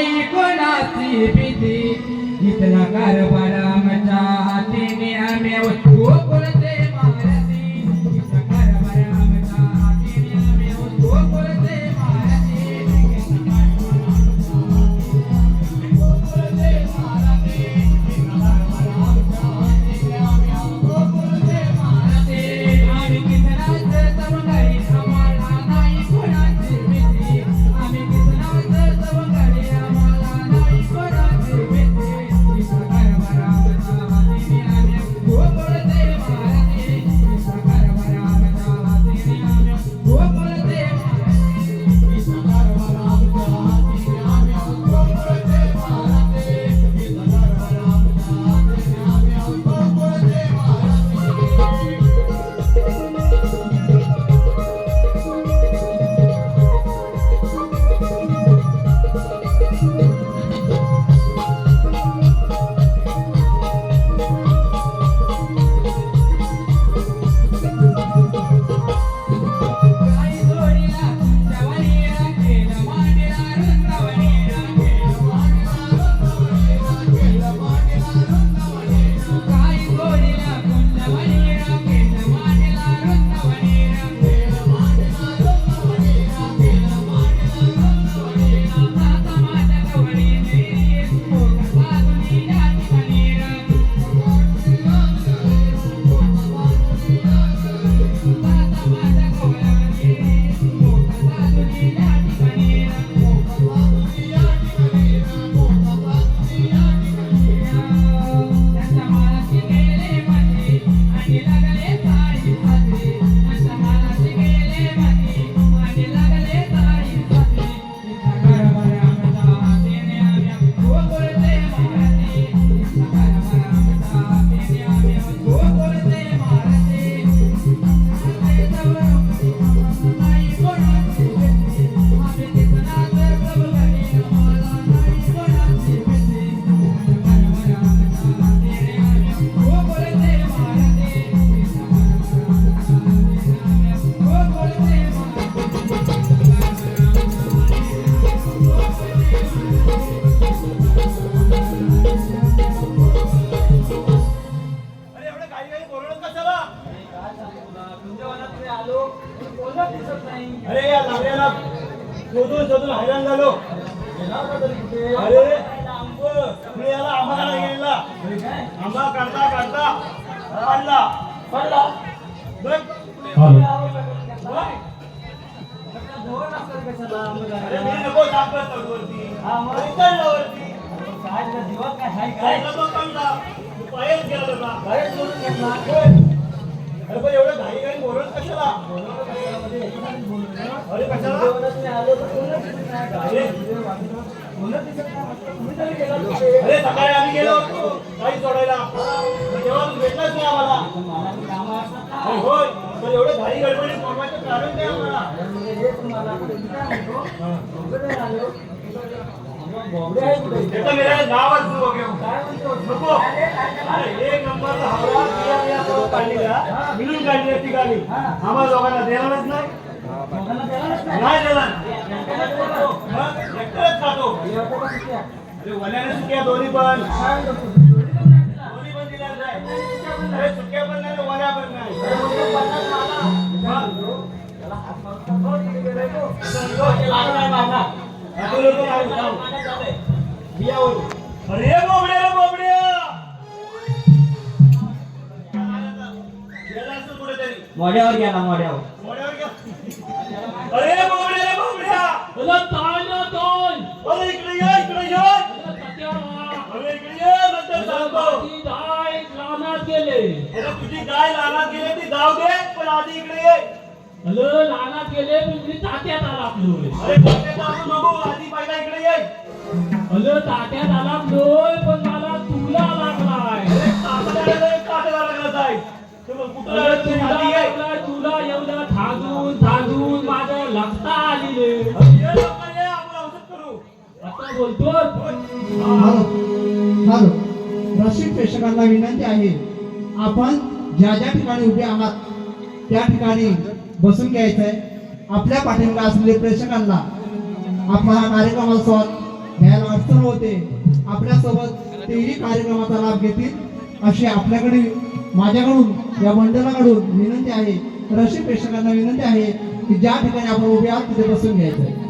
नाही कोणाची भीती? इथला कारभार शोधून शोधून हैराण झालो. अरे मी याला आम्हाला गेलेला आंबा काढता काढता पडला. पडला. नको वरती. तो पडला तू पायच गेला अरे पण एवढं घाई घाई बोलत कशाला? अरे कशाला? अरे. सकाळी आम्ही गेलो होतो काही सोडायला तेव्हा तू भेटलाच नाही आम्हाला. होय पण एवढं घाई गडबडीत बोलवायचं कारण आम्हाला? मेरा नावच नको. एक नंबरचा हावडा बिया मिळून काढली ती गाडी. आम्हा लोकांना देणारच नाही. नाही देणार. खातो अरे वल्याने सुक्या दोन्ही पण. दोन्ही पण दिल्या जाय. अरे सुक्या पण नाही वल्या पण नाही. अरे बोबड्या मोड्यावर गेला मोड्यावर. अरे बोबड्या रे बोबड्या अरे इकडे ये इकडे ये. अरे इकडे ये नंतर सांगतो. गेले अरे तुझी गाय लानात गेली ती जाऊ दे पण आधी इकडे ये. लहानात गेले पिंपरी तात्यात आला आपलं अरे कोणत्या जाऊ नको आधी पहिला इकडे ये. अलं तात्यात आला लोय पण तुला तुला एवढं रसिक प्रेक्षकांना विनंती आहे आपण ज्या ज्या ठिकाणी उभे आहात त्या ठिकाणी बसून घ्यायचं आहे आपल्या पाठिंबा असलेल्या प्रेक्षकांना आपला कार्यक्रमाला स्वाद घ्यायला अडचण होते आपल्यासोबत तेही कार्यक्रमाचा लाभ घेतील अशी आपल्याकडे माझ्याकडून या मंडळाकडून विनंती आहे रशी प्रेक्षकांना विनंती आहे की ज्या ठिकाणी आपण उभे आहात तिथे बसून घ्यायचं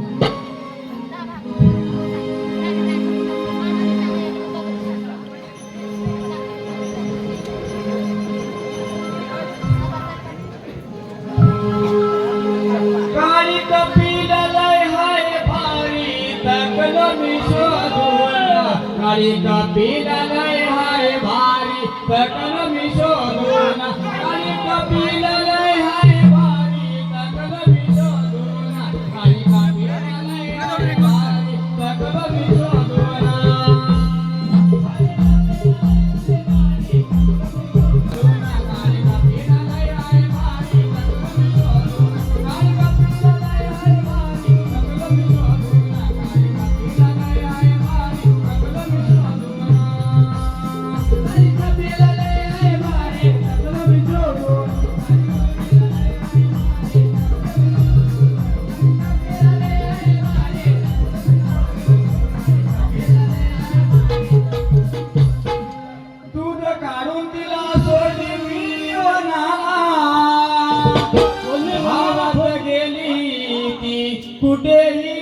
कपिल हाय भारी poderia.